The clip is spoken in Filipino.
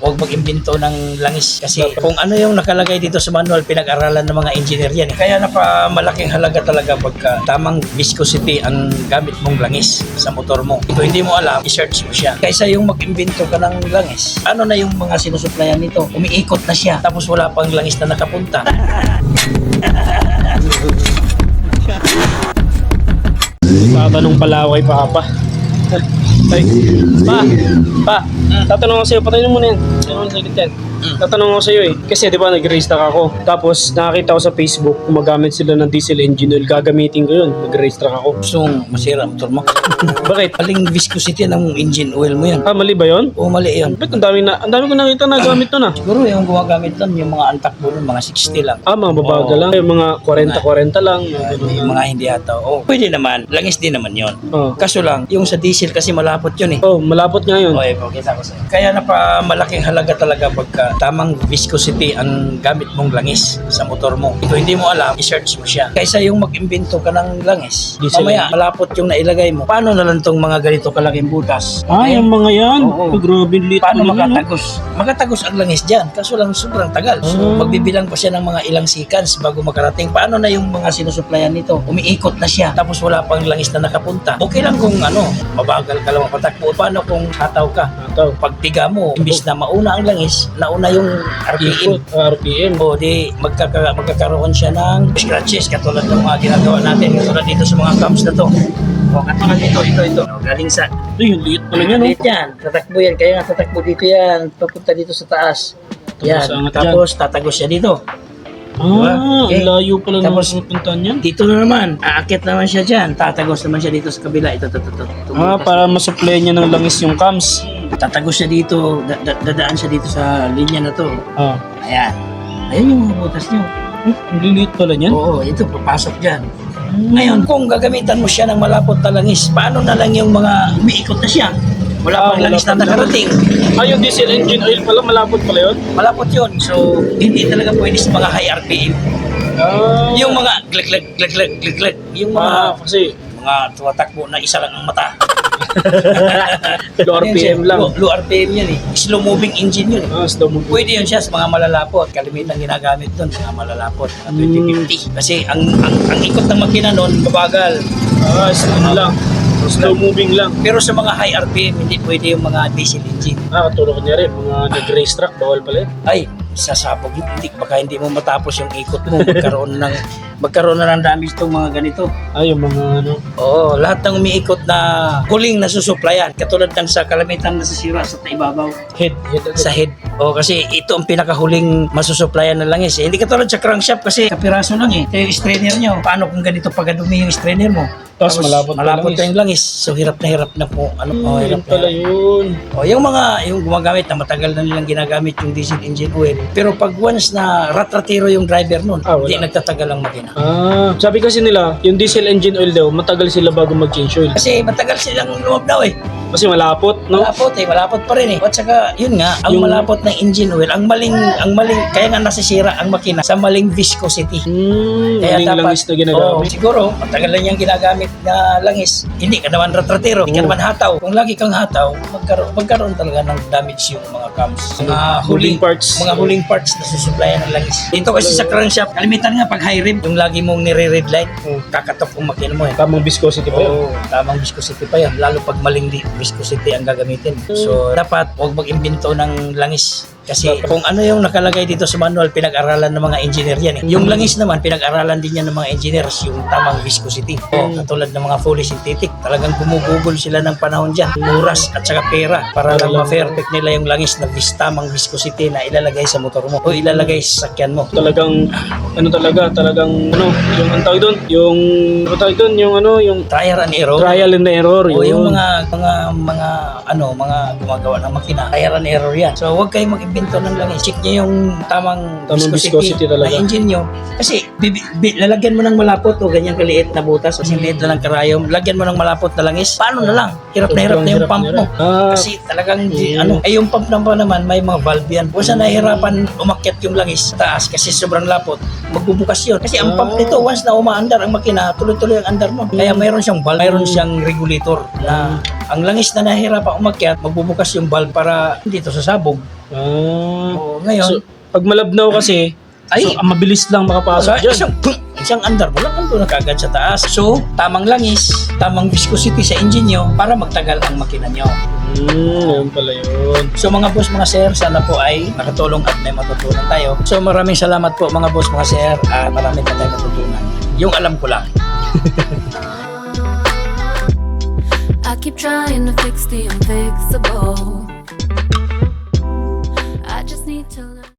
huwag mag-imbento ng langis kasi kung ano yung nakalagay dito sa manual, pinag-aralan ng mga engineer yan. Kaya napa malaking halaga talaga pagka tamang viscosity ang gamit mong langis sa motor mo. Kung hindi mo alam, i-search mo siya. Kaysa yung mag-imbento ka ng langis, ano na yung mga sinusuplayan nito? Umiikot na siya, tapos wala pang langis na nakapunta. Tatanong palaway pa pa. Ay, pa, pa, tatanong ako sa'yo, patayin mo muna yan. Ano saglit yan? Tatanong ako sa'yo eh. Kasi di ba nag-race track ako. Tapos nakakita ko sa Facebook, gumagamit sila ng diesel engine oil. Gagamitin ko yun. Mag-race track ako. Gusto mong masira ang motor mo. Bakit? Aling viscosity ng engine oil mo yan. Ah, mali ba yun? O mali yun. Ba't ang dami na, ang dami ko nakita na gamit nun ah. Siguro yung gumagamit nun, yung mga antakbo nun, mga 60 lang. Ah, mga babaga Oo. lang. Yung mga 40-40 lang. mga ganun. yung mga hindi ata. Oh, pwede naman. Langis din naman yon. Oh. Kaso lang, yung sa diesel kasi malapot yun eh. oh, malapot nga yun. Okay, kita ko sa'yo. Kaya napa malaking halaga talaga pagka tamang viscosity ang gamit mong langis sa motor mo. Kung hindi mo alam, i-search mo siya. Kaysa yung mag-imbento ka ng langis, Diesel. mamaya malapot yung nailagay mo. Paano na lang tong mga ganito kalaking butas? Ah, yung mga yan. Oo. Oh, grabe. Paano ah. makatagos? Makatagos ang langis dyan. Kaso lang sobrang tagal. So, Ah. magbibilang pa siya ng mga ilang seconds bago makarating. Paano na yung mga sinusuplayan nito? Umiikot na siya. Tapos wala pang langis na nakapunta. Okay lang kung ano, mabagal ka lang mapatakbo. Paano kung hataw ka? Ataw. Pagtiga mo, imbis na mauna ang langis, nauna yung RPM. Ikot. Ah, RPM. O di magkaka magkakaroon siya ng scratches katulad ng mga ginagawa natin. Katulad dito sa mga cams na to. O katulad dito, ito, ito. O, galing sa Ito yung liit pala niya, no? Liit yan. Tatakbo yan. Kaya nga tatakbo dito yan. Papunta dito sa taas. Yan. Tapos tatagos siya dito. Ah, Okay. layo pala ng Tapos- pupuntahan niyan. Dito na naman. Aakyat naman siya dyan. Tatagos naman siya dito sa kabila. Ito, ito, ito. ito. Ah, para masupply niya ng langis yung cams. Tatagos siya dito. Da- da- dadaan siya dito sa linya na to. Ah. Ayan. Ayan yung butas niyo. Hmm, ang liliit pala niyan. Oo, ito. Papasok dyan. Ngayon, kung gagamitan mo siya ng malapot na langis, paano na lang yung mga umiikot na siya? Wala Ah, pang langis na nakarating. Ah, yung diesel engine oil pala, malapot pala yun? Malapot yun. So, hindi talaga pwede sa mga high RPM. Ah. Yung mga glag glag glag glag glag glag yung mga Ah, kasi mga tumatakbo na isa lang ang mata. low RPM lang. Low, low RPM yun eh. Slow moving engine yun eh. Ah, slow mo. Pwede yun siya sa mga malalapot. Kalimitan ginagamit doon, mga malalapot, mga Hmm. 2050. Kasi ang, ang, ang ikot ng makina noon, mabagal. Ah, slow lang. Slow moving lang. Pero sa mga high RPM, hindi pwede yung mga diesel engine. Ah, katulad niya rin, mga nag-race track, bawal pala yun. Ay, sasabog yun. Hindi, baka hindi mo matapos yung ikot mo. Magkaroon ng, magkaroon na ng damage itong mga ganito. Ah, yung mga ano. Oo, lahat ng umiikot na huling nasusuplayan. Katulad ng sa kalamitan na sisira sa ibabaw, Head. head sa head. O kasi ito ang pinakahuling masusuplayan na langis. Eh. Hindi katulad sa crankshaft kasi kapiraso lang eh. Ito yung strainer nyo. Paano kung ganito pagadumi yung strainer mo? Tapos malapot pa malapot yung langis. So hirap na hirap na po. Ano, oh, Hmm, hirap yun na pala hirap. yun. O, yung mga, yung gumagamit na matagal na nilang ginagamit yung diesel engine oil. Pero pag once na rat-ratiro yung driver nun, Ah, wala. hindi nagtatagal ang makina. Ah, sabi kasi nila, yung diesel engine oil daw, matagal sila bago mag-change oil. Kasi matagal silang lumabdaw eh. Kasi malapot, no? Malapot eh, malapot pa rin eh. At saka, yun nga, ang Yung- malapot ng engine oil, ang maling, ang maling, kaya nga nasisira ang makina sa maling viscosity. Hmm, maling langis na ginagamit. siguro, matagal na niyang ginagamit na langis. Hindi ka naman ratratero, hindi ka Oo. naman hataw. Kung lagi kang hataw, magkaroon, magkaroon talaga ng damage yung mga cams. Mga huling Huling parts. Mga huling parts na susuplayan ng langis. Dito kasi sa crankshaft, kalimitan nga pag high rim, yung lagi mong nire-red light, Oo. kakatok ang makina mo eh. Tamang viscosity pa yun. Oo, tamang viscosity pa yan. Lalo pag maling di- viscosity ang gagamitin. So, dapat huwag mag-imbento ng langis. Kasi kung ano yung nakalagay dito sa manual, pinag-aralan ng mga engineer yan eh. Yung langis naman, pinag-aralan din yan ng mga engineers, yung tamang viscosity. O, Hmm. katulad ng mga fully synthetic, talagang gumugugol sila ng panahon dyan. Oras at saka pera para lang ma-perfect nila yung langis na vis tamang viscosity na ilalagay sa motor mo o ilalagay sa sakyan mo. Talagang, ano talaga, talagang, ano, yung ang tawag doon, yung, ano tawag doon, yung ano, yung Trial and error. trial and error, O yung yun. mga mga mga ano, mga gumagawa ng makina, trial and error yan. So huwag kayong mag-imbento ng langis. Check niyo yung tamang, Tamang viscosity talaga. na engine nyo. Kasi Bibi, bi- lalagyan mo ng malapot o ganyan kaliit na butas o liit na ng karayom, lagyan mo ng malapot na langis, paano na lang? Hirap na hirap na yung na pump mo. Ah. Kasi talagang, ano, eh yung pump naman naman, may mga valve yan. Kung saan nahihirapan umakyat yung langis taas kasi sobrang lapot, magbubukas yun. Kasi ang pump Ah. nito, once na umaandar ang makina, tuloy-tuloy ang andar mo. Kaya mayroon siyang valve, mayroon siyang regulator na ang langis na nahihirapan umakyat, magbubukas yung valve para dito sa sabog. Ah. O, ngayon, So, pag malabnaw kasi, Ay. so, ang mabilis lang makapasok So, dyan. isang, isang andar mo lang ando na kagad sa taas. So, tamang langis, tamang viscosity sa engine nyo para magtagal ang makina nyo. Hmm, yun pala yun. So mga boss, mga sir, sana po ay nakatulong at may matutunan tayo. So maraming salamat po mga boss, mga sir, at marami pa tayo matutunan. Yung alam ko lang. I keep trying to fix the unfixable.